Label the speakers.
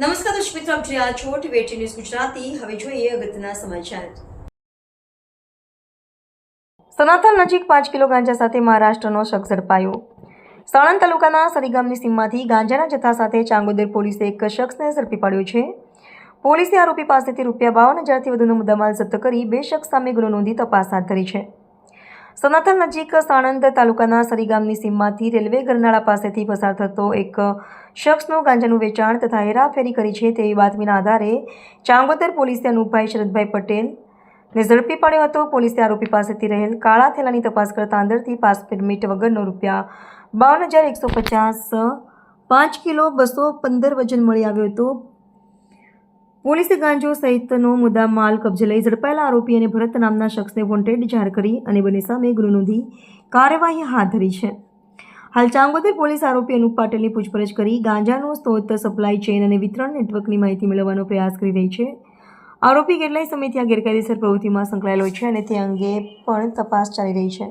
Speaker 1: નમસ્કાર દર્શક મિત્રો, આપ જોઈ રહ્યા છો ટીવી ન્યૂઝ ગુજરાતી. હવે જોઈએ અગત્યના સમાચાર. સનાતન નજીક પાંચ કિલો ગાંજા સાથે મહારાષ્ટ્રનો શખ્સ ઝડપાયો. સાણંદ તાલુકાના સરીગામની સીમમાંથી ગાંજાના જથ્થા સાથે ચાંગોદર પોલીસે એક શખ્સને ઝડપી પાડ્યો છે. પોલીસે આરોપી પાસેથી રૂપિયા બાવન હજારથી વધુનો મુદ્દામાલ જપ્ત કરી બે શખ્સ સામે ગુનો નોંધી તપાસ હાથ ધરી છે. સનાતન નજીક સાણંદ તાલુકાના સરીગામની સીમમાંથી રેલવે ગરનાળા પાસેથી પસાર થતો એક શખ્સનું ગાંજાનું વેચાણ તથા હેરાફેરી કરી છે તેવી બાતમીના આધારે ચાંગોદર પોલીસે અનુપભાઈ શરદભાઈ પટેલ ને ઝડપી પાડ્યો હતો. પોલીસે આરોપી પાસેથી રહેલ કાળા થેલાની તપાસ કરતા અંદરથી પાસ પરમિટ વગરનો રૂપિયા બાવન હજાર એકસો પચાસ પાંચ કિલો બસો પંદર વજન મળી આવ્યો હતો. પોલીસે ગાંજો સહિતનો મુદ્દા માલ કબજે લઈ ઝડપાયેલા આરોપી અને ભરત નામના શખ્સને વોન્ટેડ જાહેર કરી અને બંને સામે ગુનો કાર્યવાહી હાથ ધરી છે. હાલ ચાંગોદર પોલીસ આરોપી અનુપ પાટીલની પૂછપરછ કરી ગાંજાનો સ્ત્રોત સપ્લાય ચેઇન અને વિતરણ નેટવર્કની માહિતી મેળવવાનો પ્રયાસ કરી રહી છે. આરોપી કેટલાય સમયથી આ ગેરકાયદેસર પ્રવૃત્તિમાં સંકળાયેલો છે અને તે અંગે પણ તપાસ ચાલી રહી છે.